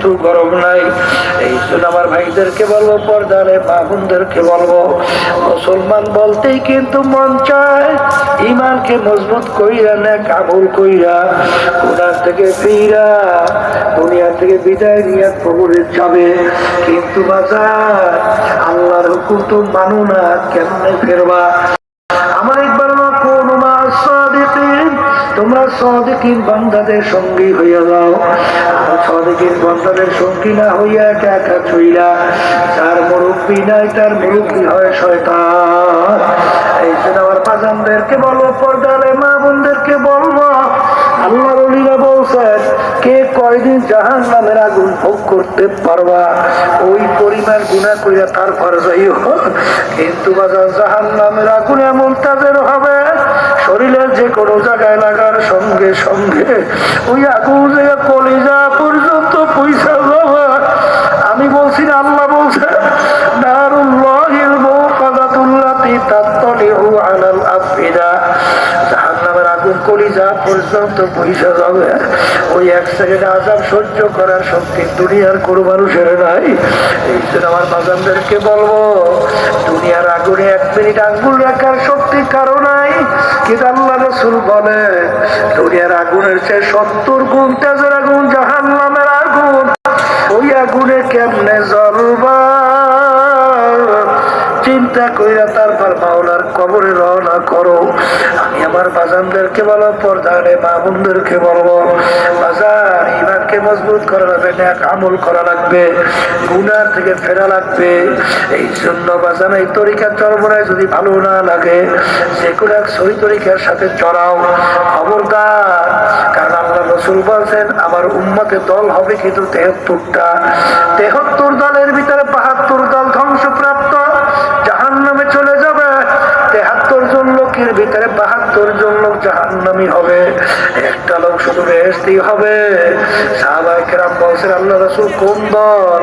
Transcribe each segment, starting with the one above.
একটু গরম নাই। এই জন্য আমার ভাইদেরকে বলব, পর্দারে বলব, মুসলমান বলতেই কিন্তু মন চায় ইমানকে মজবুত কইরা না কাবুল কইরা গুনার থেকে ফিরা, দুনিয়া থেকে বিদায় নিয়ে কবরে যাবে। কিন্তু বাজার, আল্লাহর হুকুম তো মানো না, কেমনে ফেরবা? আমার তোমরা সাদিকিন বান্দাদের সঙ্গী হইয়া যাও। সাদিকিন বান্দাদের সঙ্গী না হইয়া একা একা ছইলা যার মুরব্বী নাই, তার মুরব্বী হয় শয়তান। এই জন্য আমার বাজানদেরকে বলব পর্দারে মা বোনদেরকে বলব কে কয়দিন আগুন ভোগ করতে পারবা? ওই তারপর যাইও কিন্তু বাজার জাহান নামের আগুন এমন তাদের হবে। শরীরের যে কোনো জায়গায় লাগার সঙ্গে সঙ্গে ওই আগুন কলিজা কলিজা পর্যন্ত পয়সা যাবে। ওই এক সেকেন্ড আজাব সহ্য করার শক্তি দুনিয়ার কোনো মানুষের নাই। এই জন্য আমার বাজানদেরকে বলব, দুনিয়ার আগুনে এক মিনিট আঙ্গুল রাখার শক্তি কারও নাই। কিন্তু আল্লাহ রসুল বলে, দুনিয়ার আগুনের চেয়ে সত্তর গুণ তেজের আগুন জাহান্নামের আগুন। ওই আগুনে কেমনে জ্বলবা? চিন্তা কইরা তারপর মাওলার কবরে রওনা করো। আমি আমার বাজানদেরকে বলো পর্দারে মা বোনদেরকে বলব বাজার ইমানকে মজবুত করা লাগবে, ন্যাক আমল করা লাগবে, গুনার থেকে ফেরা লাগবে। এই জন্য বাজান, এই তরিকা চরমরায় যদি ভালো না লাগে, যে কোনো এক সহি তরিকার সাথে চড়াও খবরদার, কারণ আল্লাহ রসুল বলছেন, আমার উম্মতে দল হবে কিন্তু তেহত্তরটা। তেহত্তর দলের ভিতরে বাহাত্তর লোকের ভিতরে বাহাত্তর জন লোক জাহান নামি হবে। একটা লোক শুধু বেহেস্তি হবে। আল্লাহ রসুল কোন দল?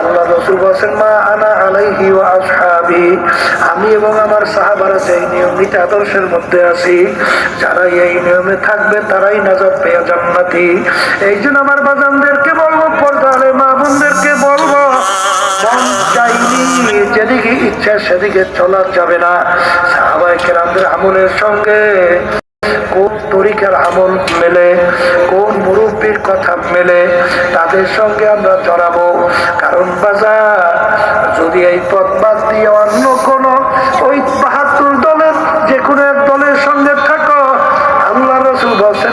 আল্লাহ রসুল বলছেন, মা আনা আলাইহি ওয়া আসহাবি। আমি এবং আমার সাহাবারা সেই নিয়মিত আদর্শের মধ্যে আছি, যারা এই নিয়মে থাকবে, তারাই নাজাত পেয়ে জান্নাতি। এই জন্য আমার বাজানদেরকে বলব পর্দালে মা বোনদেরকে বলব যেদিকে ইচ্ছা সেদিকে চলা যাবে না। আমলের সঙ্গে কোন তরিকার আমল মেলে, কোন মুরব্বীর কথা মেলে, তাদের সঙ্গে আমরা জড়াবো। কারণ বাজার, যদি এই পথ বাদ দিয়ে অন্য কোন ওই বাহাত্তর দলের যে কোনো এক দলের সঙ্গে থাকো আল্লাহ রসুল বলছেন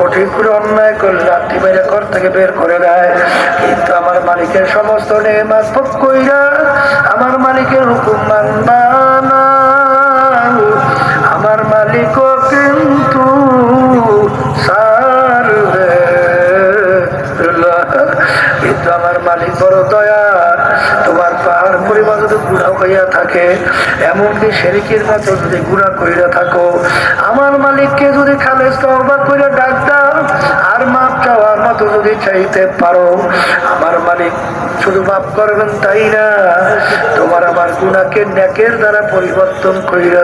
কঠিন করে অন্যায় করলে রাত্রি মেরে ঘর থেকে বের করে দেয়। কিন্তু আমার মালিকের সমস্ত নেমাজ কইরা আমার মালিকের হুকুম মানবা না। আমার মালিকও কিন্তু কিন্তু আমার মালিক বড় দয়া তোমার পাহাড় পরিমাণ যদি গুণা হইয়া থাকে, এমনকি শেরিকের মতো যদি গুণা কইরা থাকো, আমার মালিককে যদি খালেজ তহবা করে ডাক দাও, আর মাপ চাওয়ার মতো যদি চাইতে পারো, আমার মালিক শুধু মাফ করবেন তাই না? তোমার আমার গুণাকে ন্যাকের দ্বারা পরিবর্তন কইরা